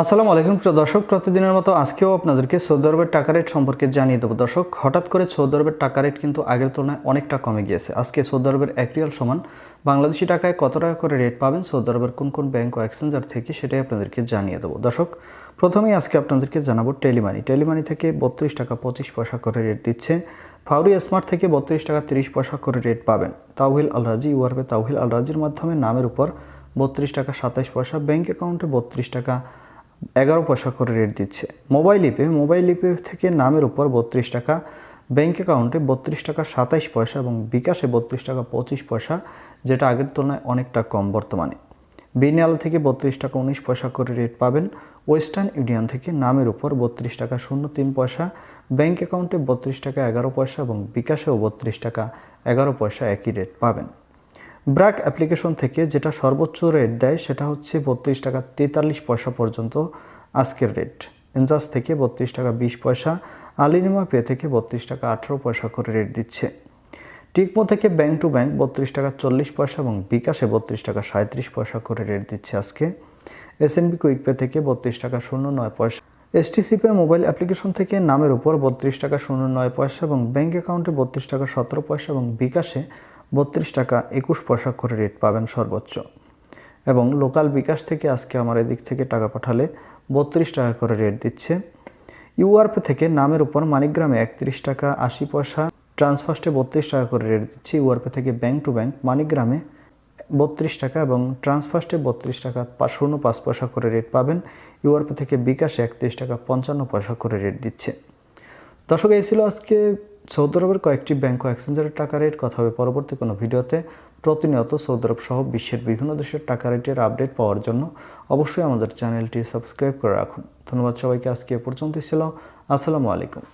আসসালামু আলাইকুম প্রিয় দর্শক, প্রতিদিনের মতো আজকেও আপনাদেরকে সৌদি আরবের টাকা রেট সম্পর্কে জানিয়ে দেবো। দর্শক, হঠাৎ করে সৌদি আরবের টাকা রেট কিন্তু আগের তুলনায় অনেকটা কমে গিয়েছে। আজকে সৌদি আরবের এক রিয়াল সমান বাংলাদেশি টাকায় কত টাকা করে রেট পাবেন, সৌদি আরবের কোন কোন ব্যাংক ও এক্সচেঞ্জার থেকে সেটাই আপনাদেরকে জানিয়ে দেবো। দর্শক, প্রথমেই আজকে আপনাদেরকে জানাব টেলিমানি। টেলিমানি থেকে বত্রিশ টাকা পঁচিশ পয়সা করে রেট দিচ্ছে। ফাউরি স্মার্ট থেকে বত্রিশ টাকা তিরিশ পয়সা করে রেট পাবেন। তাওহিল আলরাজি, ইউআরপে তাওহিল আলরাজির মাধ্যমে নামের উপর বত্রিশ টাকা সাতাইশ পয়সা, ব্যাংক অ্যাকাউন্টে বত্রিশ টাকা এগারো পয়সা করে রেট দিচ্ছে। মোবাইল ইপে মোবাইল ইপে থেকে নামের উপর বত্রিশ টাকা ব্যাঙ্ক অ্যাকাউন্টে বত্রিশ টাকা সাতাইশ পয়সা এবং বিকাশে বত্রিশ টাকা পঁচিশ পয়সা, যেটা আগের তুলনায় অনেকটা কম বর্তমানে। বিনিয়াল থেকে বত্রিশ টাকা উনিশ পয়সা করে রেট পাবেন। ওয়েস্টার্ন ইউনিয়ন থেকে নামের উপর বত্রিশ টাকা শূন্য তিন পয়সা ব্যাঙ্ক অ্যাকাউন্টে বত্রিশ টাকা এগারো পয়সা এবং বিকাশেও বত্রিশ টাকা এগারো পয়সা একই রেট পাবেন। ব্র্যাক অ্যাপ্লিকেশন থেকে যেটা সর্বোচ্চ রেট দেয় সেটা হচ্ছে বত্রিশ টাকা তেতাল্লিশ পয়সা পর্যন্ত আজকের রেট। এনজাস থেকে বত্রিশ টাকা বিশ পয়সা, আলিনিমা পে থেকে বত্রিশ টাকা আঠেরো পয়সা করে রেট দিচ্ছে। টিকমো থেকে ব্যাংক টু ব্যাংক বত্রিশ টাকা চল্লিশ পয়সা এবং বিকাশে বত্রিশ টাকা সাঁত্রিশ পয়সা করে রেট দিচ্ছে আজকে। এসএনবি কুইক পে থেকে বত্রিশ টাকা শূন্য নয় পয়সা। এসটিসি পে মোবাইল অ্যাপ্লিকেশন থেকে নামের উপর বত্রিশ টাকা শূন্য নয় পয়সা এবং ব্যাঙ্ক অ্যাকাউন্টে বত্রিশ টাকা সতেরো পয়সা এবং বিকাশে বত্রিশ টাকা একুশ পয়সা করে রেট পাবেন সর্বোচ্চ। এবং লোকাল বিকাশ থেকে আজকে আমার এদিক থেকে টাকা পাঠালে বত্রিশ টাকা করে রেট দিচ্ছে। ইউআরপি থেকে নামের উপর মানিগ্রামে একত্রিশ টাকা আশি পয়সা ট্রান্সফার্স্টে বত্রিশ টাকা করে রেট দিচ্ছে। ইউআরপি থেকে ব্যাংক টু ব্যাংক মানিগ্রামে বত্রিশ টাকা এবং ট্রান্সফার্স্টে বত্রিশ টাকা শূন্য পাঁচ পয়সা করে রেট পাবেন। ইউআরপি থেকে বিকাশে একত্রিশ টাকা পঞ্চান্ন পয়সা করে রেট দিচ্ছে। দর্শক, এই ছিল আজকে সৌদি আরবের কয়েকটি ব্যাংক ও এক্সচেঞ্জের টাকা রেট কথা হবে। পরবর্তী কোনো ভিডিওতে প্রতিনিয়ত সৌদি আরব সহ বিশ্বের বিভিন্ন দেশের টাকা রেটের আপডেট পাওয়ার জন্য অবশ্যই আমাদের চ্যানেলটি সাবস্ক্রাইব করে রাখুন। ধন্যবাদ সবাইকে। আজকে এ পর্যন্তই ছিল। আসসালামু আলাইকুম।